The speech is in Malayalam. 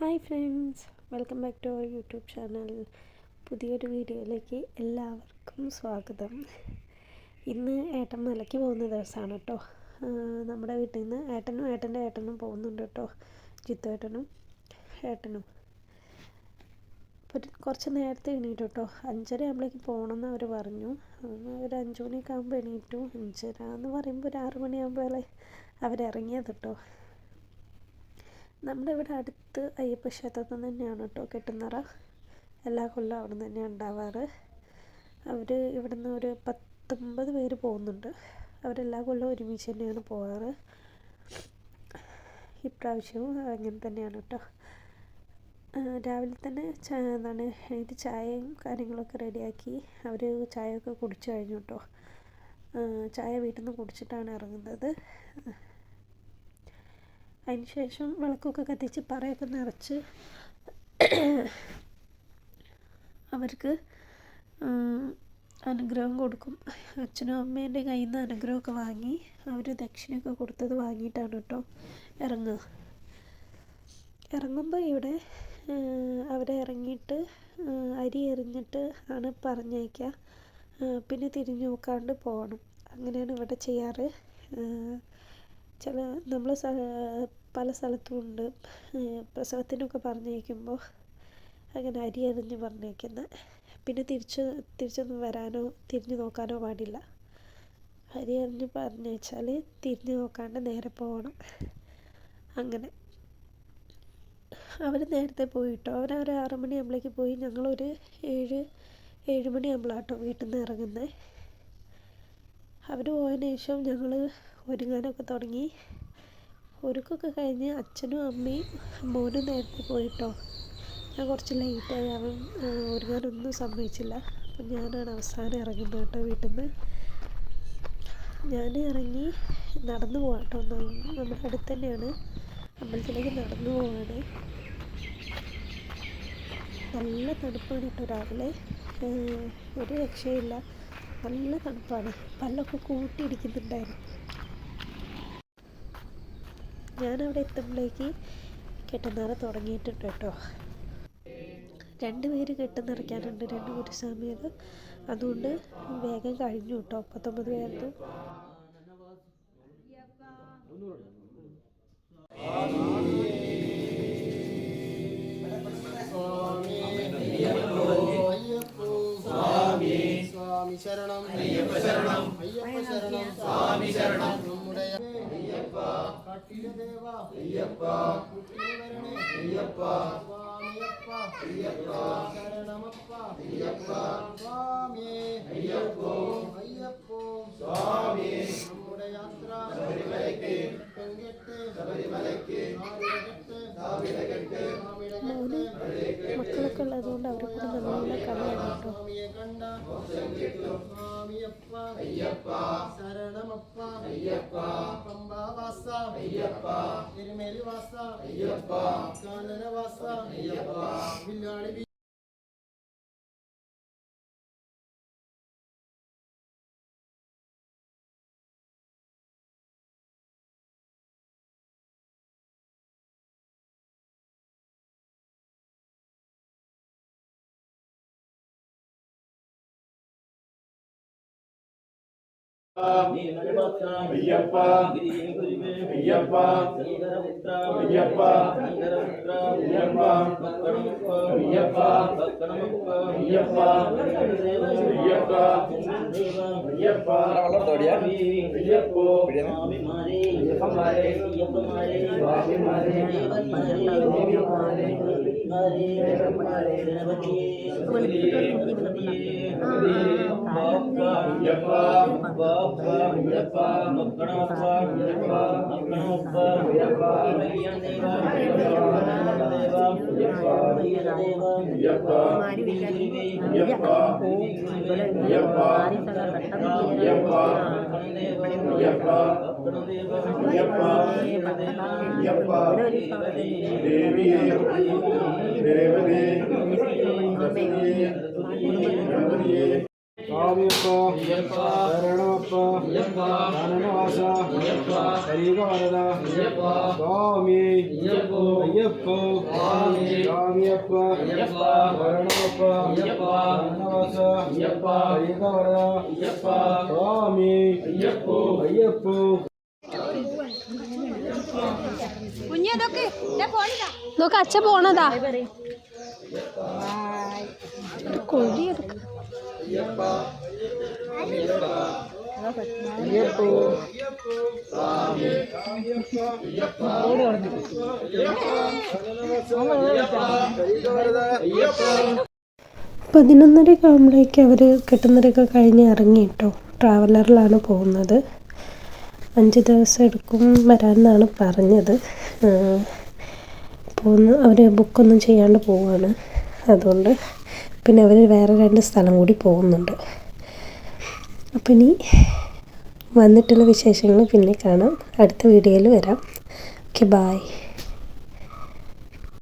Hi friends welcome back to our YouTube channel. പുതിയൊരു വീഡിയോയിലേക്ക് എല്ലാവർക്കും സ്വാഗതം. ഇന്ന് ഏട്ടൻ മലയ്ക്ക് പോകുന്ന ദിവസമാണ് കേട്ടോ. നമ്മുടെ വീട്ടിൽ നിന്ന് ഏട്ടനും ഏട്ടന്റെ ഏട്ടനും പോകുന്നുണ്ട് കേട്ടോ. ജിത്തു ഏട്ടനും ഏട്ടനും. അപ്പോൾ കുറച്ച് നേരത്തെ എണീറ്റു കേട്ടോ. അഞ്ചര ആകുമ്പോഴേക്ക് പോകണമെന്ന് അവർ പറഞ്ഞു. ഒരു അഞ്ച് മണിയൊക്കെ ആകുമ്പോൾ എണീറ്റു. അഞ്ചര എന്ന് പറയുമ്പോൾ ഒരു ആറ് മണിയാകുമ്പോഴേ അവരിറങ്ങിയത് കേട്ടോ. നമ്മുടെ ഇവിടെ അടുത്ത് അയ്യപ്പ ക്ഷേത്രത്തിൽ നിന്ന് തന്നെയാണ് കേട്ടോ കെട്ടുന്നറ എല്ലാ കൊല്ലം അവിടെ നിന്ന് തന്നെയാണ് ഉണ്ടാവാറ്. അവർ ഇവിടെ നിന്ന് ഒരു പത്തൊമ്പത് പേര് പോകുന്നുണ്ട്. അവരെല്ലാ കൊല്ലവും ഒരുമിച്ച് തന്നെയാണ് പോകാറ് ഇപ്രാവശ്യവും അങ്ങനെ തന്നെയാണ് കേട്ടോ. രാവിലെ തന്നെ എന്താണ് എനിക്ക് ചായയും കാര്യങ്ങളൊക്കെ റെഡിയാക്കി അവർ ചായയൊക്കെ കുടിച്ചു കഴിഞ്ഞു കേട്ടോ. ചായ വീട്ടിൽ നിന്ന് കുടിച്ചിട്ടാണ് ഇറങ്ങുന്നത്. അതിന് ശേഷം വിളക്കൊക്കെ കത്തിച്ച് പറയൊക്കെ നിറച്ച് അവർക്ക് അനുഗ്രഹം കൊടുക്കും. അച്ഛനും അമ്മേന്റെ കയ്യിൽ നിന്ന് അനുഗ്രഹമൊക്കെ വാങ്ങി അവർ ദക്ഷിണയൊക്കെ കൊടുത്തത് വാങ്ങിയിട്ടാണ് കേട്ടോ ഇറങ്ങുക. ഇറങ്ങുമ്പോൾ ഇവിടെ അവരെ ഇറങ്ങിയിട്ട് അരി എറിഞ്ഞിട്ട് ആണ് പറഞ്ഞയക്കുക. പിന്നെ തിരിഞ്ഞു നോക്കാണ്ട് പോകണം. അങ്ങനെയാണ് ഇവിടെ ചെയ്യാറ്. ചില നമ്മൾ പല സ്ഥലത്തും ഉണ്ട് പ്രസവത്തിനൊക്കെ പറഞ്ഞയക്കുമ്പോൾ അങ്ങനെ അരി അരിഞ്ഞ് പറഞ്ഞയക്കുന്നത് പിന്നെ തിരിച്ച് തിരിച്ചൊന്നും വരാനോ തിരിഞ്ഞു നോക്കാനോ പാടില്ല. അരി അരിഞ്ഞ് പറഞ്ഞയച്ചാൽ തിരിഞ്ഞു നോക്കാണ്ട് നേരെ പോകണം അങ്ങനെ. അവർ നേരത്തെ പോയിട്ടോ? അവർ ഒരു ആറ് മണിയാകുമ്പോഴേക്ക് പോയി. ഞങ്ങളൊരു ഏഴ് ഏഴ് മണിയാകുമ്പോഴാട്ടോ വീട്ടിൽ നിന്ന് ഇറങ്ങുന്നത് അവർ പോയതിന് ശേഷം ഞങ്ങൾ ഒരുങ്ങാനൊക്കെ തുടങ്ങി. ഒരുക്കമൊക്കെ കഴിഞ്ഞ് അച്ഛനും അമ്മയും മോനും നേരത്തെ പോയിട്ടോ. ഞാൻ കുറച്ച് ലേറ്റായി. അവൻ ഒരുങ്ങാനൊന്നും സമ്മതിച്ചില്ല. അപ്പം ഞാനാണ് അവസാനം ഇറങ്ങുന്നത് കേട്ടോ വീട്ടിൽ നിന്ന് ഞാൻ ഇറങ്ങി നടന്നു പോകാം കേട്ടോ. നമ്മുടെ അടുത്ത് തന്നെയാണ്. അമ്പലത്തിലേക്ക് നടന്നു പോവാണ്. നല്ല തണുപ്പാണ് കേട്ടോ രാവിലെ. ഒരു രക്ഷയില്ല നല്ല തണുപ്പാണ്. പല്ലൊക്കെ കൂട്ടിയിടിക്കുന്നുണ്ടായിരുന്നു. ഞാനവിടെ എത്തുമ്പോഴേക്ക് കെട്ടുന്നറ തുടങ്ങിയിട്ടുണ്ട് കേട്ടോ രണ്ട് പേര് കെട്ടുനിറയ്ക്കാനുണ്ട് രണ്ട് സമയത്ത് അതുകൊണ്ട് വേഗം കഴിഞ്ഞു കേട്ടോ പത്തൊമ്പത് പേർക്ക് സ്വാമി ശരണം അയ്യപ്പ ശരണം സ്വാമി ശരണം ஐயப்பா. ஐயப்பா. சரணமப்பா. ஐயப்பா. சுவாமி ஐயப்போ. ஐயப்போ. சுவாமி நம்முடைய யாத்ரா சபரிமலைக்கு. பெண்கெட்டு சபரிமலைக்கு. நாவிலகட்டு நாவிலகட்டு நாவிலகட்டு മക്കളൊക്കെ ഉള്ളതുകൊണ്ട് അവരെ കൂടെ നല്ല കളിയാണ് കേട്ടോ സ്വാമിയെ കണ്ട സ്വാമിയപ്പ അയ്യപ്പ ஐயப்பா అయ్యప్ప అయ్యప్ప అయ్యప్ప అయ్యప్ప అయ్యప్ప అయ్యప్ప అయ్యప్ప అయ్యప్పో మారే మారే మారే మారే ಯಪ್ಪ ಯಪ್ಪ ಯಪ್ಪ ಮಕ್ಕಳ ಯಪ್ಪ ദേവിയെ ദേവതേ ഗണപതിയെ നോക്ക് അച്ഛ പോണതാ. കൊടിയെടുക്ക അയ്യപ്പ. ദേവിയെ ദേവതേ ഗണപതിയെ ഗണപതിയെ സ്വാമിയപ്പ ശരണമപ്പ കാനനവാസ കരീകവരദ സ്വാമി അയ്യപ്പ. അയ്യപ്പോ. സ്വാമിയപ്പ ശരണമപ്പ അയ്യപ്പ സ്വാമി. അയ്യപ്പോ. അയ്യപ്പോ. നോക്ക് അച്ഛ പോണതാ കൊഴിയെടുക്ക അയ്യപ്പോ പതിനൊന്നര ആകുമ്പോഴേക്ക് അവർ കെട്ടുന്നവരൊക്കെ കഴിഞ്ഞ് ഇറങ്ങി കേട്ടോ ട്രാവലറിലാണ് പോകുന്നത്. അഞ്ച് ദിവസം എടുക്കും വരാമെന്നാണ് പറഞ്ഞത്. പോകുന്ന അവർ ബുക്കൊന്നും ചെയ്യാണ്ട് പോവാണ്. അതുകൊണ്ട് പിന്നെ അവർ വേറെ രണ്ട് സ്ഥലം കൂടി പോകുന്നുണ്ട്. അപ്പം ഇനി വന്നിട്ടുള്ള വിശേഷങ്ങൾ പിന്നെ കാണാം. അടുത്ത വീഡിയോയിൽ വരാം. Okay bye